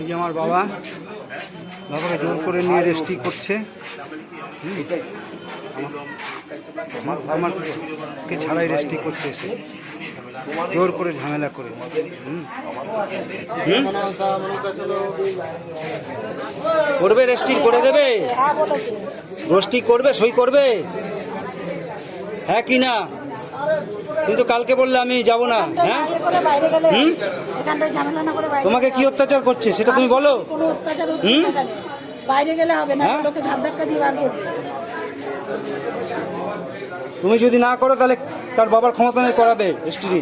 এই যে আমার বাবা, বাবাকে জোর করে নিয়ে রেস্টি করছে। আমার আমাকে ছাড়াই রেস্টি করছে এসে জোর করে ঝামেলা করে? করবে, রেস্টি করে দেবে? রোস্টি করবে, সই করবে? হ্যাঁ কি না? কিন্তু কালকে বললে আমি যাব না হ্যাঁ? হুম? তোমাকে কি অত্যাচার করছে সেটা তুমি বলো। কোনো অত্যাচার হচ্ছে হুম? বাইরে গেলে হবে না হ্যাঁ? লোকে ধাপ ধাক্কা দিয়ে বার করবে। তুমি যদি না করো তাহলে তার বাবার ক্ষমতা নেই করাবে স্ত্রী।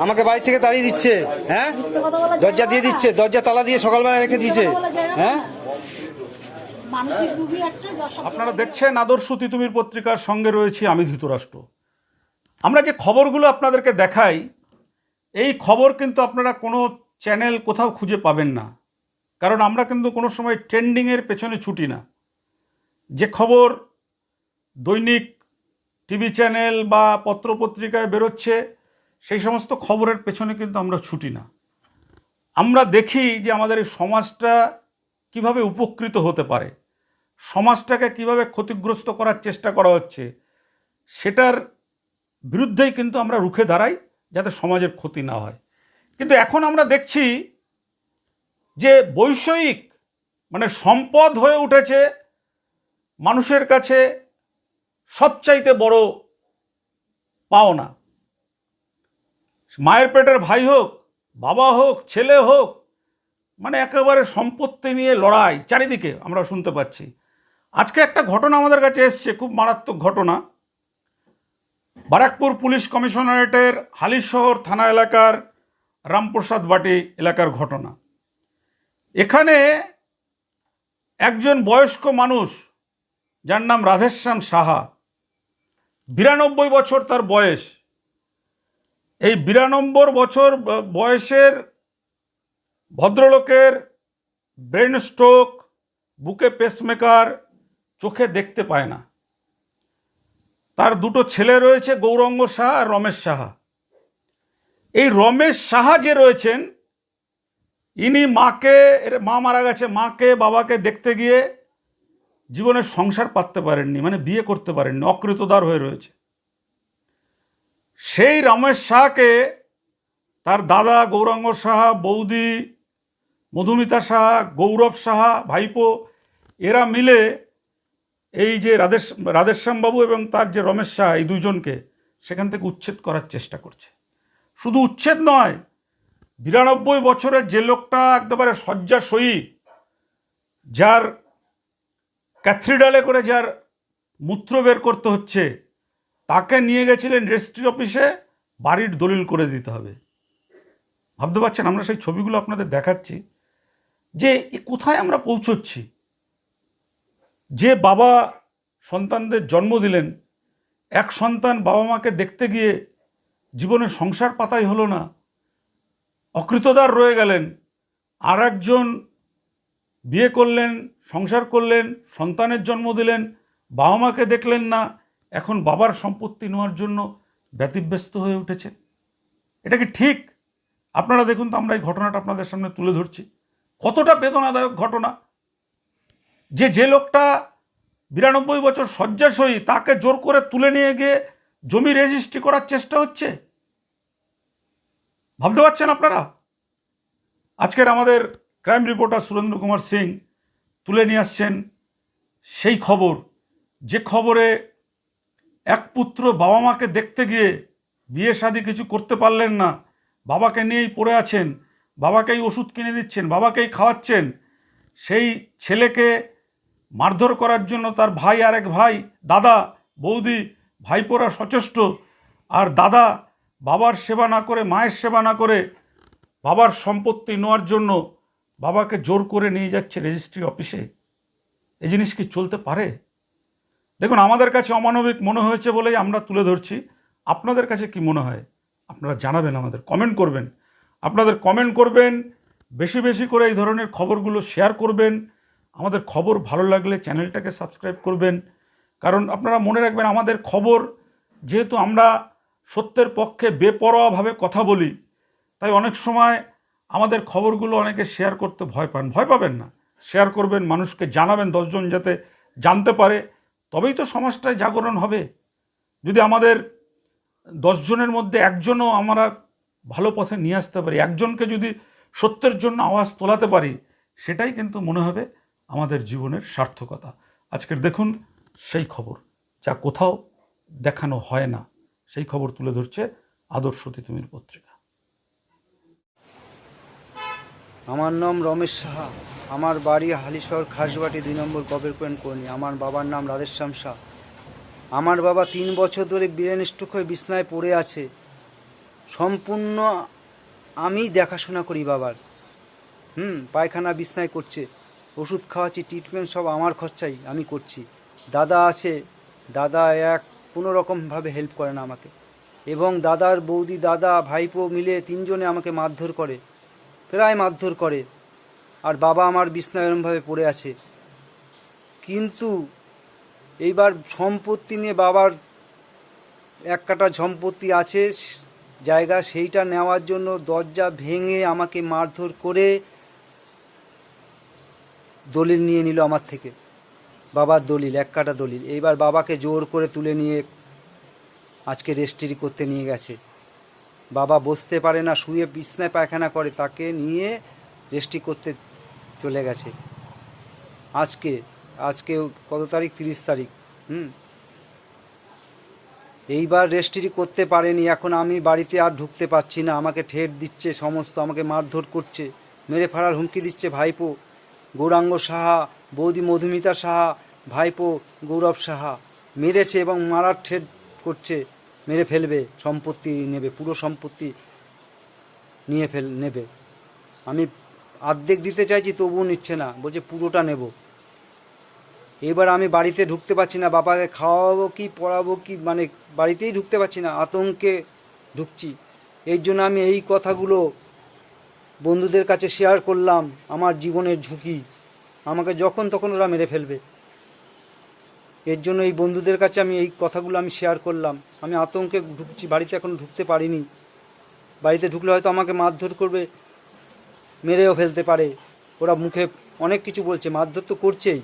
আমাকে বাড়ি থেকে তাড়িয়ে দিচ্ছে হ্যাঁ? দরজা দিয়ে দিচ্ছে দরজা তালা দিয়ে সকালবেলা রেখে দিয়েছে হ্যাঁ মানসিক রুগী আছে যার সব আপনারা দেখছেন আদর্শ তিতুমির পত্রিকার সঙ্গে রয়েছি আমি ধৃতরাষ্ট্র। আমরা যে খবরগুলো আপনাদেরকে দেখাই, এই খবর কিন্তু আপনারা কোনো চ্যানেল কোথাও খুঁজে পাবেন না। কারণ আমরা কিন্তু কোনো সময় ট্রেন্ডিংয়ের পেছনে ছুটি না। যে খবর দৈনিক টিভি চ্যানেল বা পত্রপত্রিকায় বেরোচ্ছে, সেই সমস্ত খবরের পেছনে কিন্তু আমরা ছুটি না। আমরা দেখি যে আমাদের এই সমাজটা কীভাবে উপকৃত হতে পারে। সমাজটাকে কীভাবে ক্ষতিগ্রস্ত করার চেষ্টা করা হচ্ছে, সেটার বিরুদ্ধেই কিন্তু আমরা রুখে দাঁড়াই যাতে সমাজের ক্ষতি না হয়। কিন্তু এখন আমরা দেখছি যে বৈষয়িক মানে সম্পদ হয়ে উঠেছে মানুষের কাছে সবচাইতে বড় পাওনা। মায়ের পেটের ভাই হোক, বাবা হোক, ছেলে হোক মানে একেবারে সম্পত্তি নিয়ে লড়াই, চারিদিকে আমরা শুনতে পাচ্ছি। আজকে একটা ঘটনা আমাদের কাছে এসছে, খুব মারাত্মক ঘটনা। বারাকপুর পুলিশ কমিশনারেটের হালিশহর থানা এলাকার রামপ্রসাদ বাটি এলাকার ঘটনা। এখানে একজন বয়স্ক মানুষ, যার নাম রাধেশ্যাম সাহা, বিরানব্বই বছর তার বয়স। এই বিরানব্বই বছর বয়সের ভদ্রলোকের ব্রেন স্ট্রোক বুকে পেসমেকার চোখে দেখতে পায় না। তার দুটো ছেলে রয়েছে, গৌরঙ্গ সাহা আর রমেশ সাহা। এই রমেশ সাহা যে রয়েছেন, ইনি মাকে মা মারা গেছে, মাকে, বাবাকে দেখতে গিয়ে জীবনের সংসার পাততে পারেননি মানে বিয়ে করতে পারেননি, অকৃতদার হয়ে রয়েছে। সেই রমেশ শাহকে তার দাদা গৌরাঙ্গ সাহা, বৌদি মধুমিতা সাহা, গৌরব সাহা, ভাইপো, এরা মিলে এই যে রাধেশ, রাধেশ্যামবাবু এবং তার যে রমেশ শাহ, এই দুজনকে সেখান থেকে উচ্ছেদ করার চেষ্টা করছে। শুধু উচ্ছেদ নয়, বিরানব্বই বছরের যে লোকটা একেবারে শয্যাশয়ী, যার ক্যাথিড্রালে করে যার মূত্র বের করতে হচ্ছে, তাকে নিয়ে গেছিলেন রেজিস্ট্রি অফিসে, বাড়ির দলিল করে দিতে হবে। ভাবতে পারছেন, আমরা সেই ছবিগুলো আপনাদের দেখাচ্ছি, যে কোথায় আমরা পৌঁছচ্ছি? যে বাবা সন্তানদের জন্ম দিলেন, এক সন্তান বাবা মাকে দেখতে গিয়ে জীবনের সংসার পাতাই হলো না, অকৃতদার রয়ে গেলেন আর একজন বিয়ে করলেন, সংসার করলেন, সন্তানের জন্ম দিলেন, বাবা মাকে দেখলেন না, এখন বাবার সম্পত্তি নেওয়ার জন্য ব্যতিব্যস্ত হয়ে উঠেছে এটা কি ঠিক? আপনারা দেখুন তো, আমরা এই ঘটনাটা আপনাদের সামনে তুলে ধরছি। কতটা বেদনাদায়ক ঘটনা। যে যে লোকটা বিরানব্বই বছর শয্যাশয়ী, তাকে জোর করে তুলে নিয়ে গিয়ে জমি রেজিস্ট্রি করার চেষ্টা হচ্ছে? ভাবতে পারছেন আপনারা? আজকের আমাদের ক্রাইম রিপোর্টার সুরেন্দ্র কুমার সিং তুলে নিয়ে আসছেন সেই খবর। যে খবরে এক পুত্র বাবা মাকে দেখতে গিয়ে বিয়ে শাদি কিছু করতে পারলেন না, বাবাকে নিয়েই পড়ে আছেন, বাবাকেই ওষুধ কিনে দিচ্ছেন, বাবাকেই খাওয়াচ্ছেন, সেই ছেলেকে মারধর করার জন্য তার ভাই আর এক ভাই, দাদা, বৌদি, ভাইপোরা সচেষ্ট। আর দাদা বাবার সেবা না করে, মায়ের সেবা না করে বাবার সম্পত্তি নেওয়ার জন্য বাবাকে জোর করে নিয়ে যাচ্ছে রেজিস্ট্রি অফিসে। এই জিনিস কি চলতে পারে? দেখুন, আমাদের কাছে অমানবিক মনে হয়েছে বলেই আমরা তুলে ধরছি। আপনাদের কাছে কি মনে হয়? আপনারা জানাবেন আমাদের, কমেন্ট করবেন। আপনাদের কমেন্ট করবেন, বেশি বেশি করে এই ধরনের খবরগুলো শেয়ার করবেন। আমাদের খবর ভালো লাগলে চ্যানেলটাকে সাবস্ক্রাইব করবেন। কারণ আপনারা মনে রাখবেন, আমাদের খবর যেহেতু আমরা সত্যের পক্ষে বেপরোয়াভাবে কথা বলি, তাই অনেক সময় আমাদের খবরগুলো অনেকে শেয়ার করতে ভয় পান। ভয় পাবেন না। শেয়ার করবেন, মানুষকে জানাবেন, দশজন যাতে জানতে পারে। তবেই তো সমাজটায় জাগরণ হবে। যদি আমাদের দশজনের মধ্যে একজনও আমরা ভালো পথে নিয়ে আসতে পারি, একজনকে যদি সত্যের জন্য আওয়াজ তোলাতে পারি, সেটাই কিন্তু মনে হবে। আমাদের জীবনের সার্থকতা। আজকের দেখুন সেই খবর, যা কোথাও দেখানো হয় না। সেই খবর তুলে ধরছে আদর্শ তিতুমির পত্রিকা। আমার নাম রমেশ সাহা। আমার বাড়ি হালিশহর খাসবাটি দুই নম্বর গবের পয়েন্ট করনি আমার বাবার নাম রাধেশ্যাম শাহ আমার বাবা তিন বছর ধরে ব্রেন স্ট্রোক হয়ে বিছনায় পড়ে আছে। সম্পূর্ণ আমি দেখাশোনা করি বাবার। হুম, পায়খানা বিছনায় করছে। ওষুধ খাওয়াচ্ছি ট্রিটমেন্ট সব আমার খরচাই, আমি করছি। দাদা আছে, দাদা এক কোনো রকমভাবে হেল্প করে না আমাকে। এবং দাদার বৌদি, দাদা, ভাইপো মিলে তিনজনে আমাকে মারধর করে, প্রায় মারধর করে। আর বাবা আমার বিছনায় এরমভাবে পড়ে আছে। কিন্তু এইবার সম্পত্তি নিয়ে বাবার এক কাটা সম্পত্তি আছে, জায়গা সেইটা নেওয়ার জন্য দরজা ভেঙে আমাকে মারধর করে দলিল নিয়ে নিল আমার থেকে। বাবার দলিল, এক কাটা দলিল। এইবার বাবাকে জোর করে তুলে নিয়ে আজকে রেজিস্ট্রি করতে নিয়ে গেছে। বাবা বসতে পারে না, শুয়ে বিছনায় পায়খানা করে, তাকে নিয়ে রেস্টি করতে চলে গেছে। আজকে আজকে কত তারিখ? তিরিশ তারিখ, হুম? এইবার রেস্ট্রি করতে পারেনি, এখন আমি বাড়িতে আর ঢুকতে পারছি না। আমাকে ঠেট দিচ্ছে, সমস্ত আমাকে মারধর করছে, মেরে ফেলার হুমকি দিচ্ছে ভাইপো। গৌরাঙ্গ সাহা, বৌদি মধুমিতা সাহা, ভাইপো গৌরব সাহা মেরেছে এবং মারার ঠেট করছে, মেরে ফেলবে, সম্পত্তি নেবে, পুরো সম্পত্তি নিয়ে ফেল, নেবে। আমি অর্ধেক দিতে চাইছি, তবুও নিচ্ছে না, বলছে পুরোটা নেব। এবার আমি বাড়িতে ঢুকতে পারছি না, বাবাকে খাওয়াবো কি, পড়াবো কি মানে বাড়িতেই ঢুকতে পারছি না, আতঙ্কে ঢুকছি। এই জন্য আমি এই কথাগুলো বন্ধুদের কাছে শেয়ার করলাম আমার জীবনের ঝুঁকি। আমাকে যখন তখন ওরা মেরে ফেলবে। এর জন্য এই বন্ধুদের কাছে আমি এই কথাগুলো আমি শেয়ার করলাম। আমি আতঙ্কে ঢুকছি, বাড়িতে এখন ঢুকতে পারিনি। বাড়িতে ঢুকলে হয়তো আমাকে মারধর করবে, মেরেও ফেলতে পারে। ওরা মুখে অনেক কিছু বলছে, মারধর তো করছেই।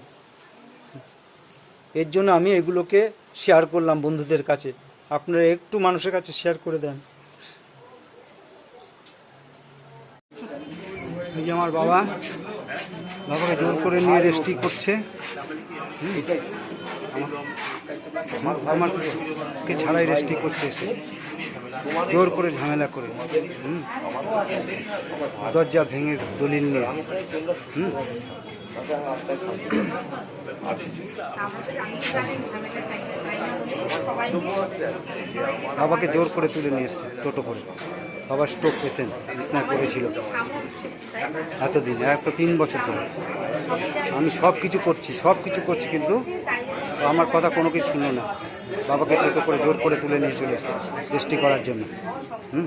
এর জন্য আমি এগুলোকে শেয়ার করলাম বন্ধুদের কাছে। আপনারা একটু মানুষের কাছে শেয়ার করে দেন। যে আমার বাবা, বাবাকে জোর করে নিয়ে রেস্টি করছে। আমার ছাড়াই রেস্টি করছে এসে জোর করে ঝামেলা করে। দরজা ভেঙে দলিল নিয়ে। হুম বাবাকে জোর করে তুলে নিয়ে এসছে টোটো করে। বাবা স্ট্রোক পেশেন্ট বিছনায় পড়েছিল। এতদিন, এত তিন বছর ধরে। আমি সব কিছু করছি, সব কিছু করছি কিন্তু আমার কথা কোনো কিছু শুনে না। বাবাকে টোটো করে জোর করে তুলে নিয়ে চলে এসছে, রেস্টি করার জন্য। হুম?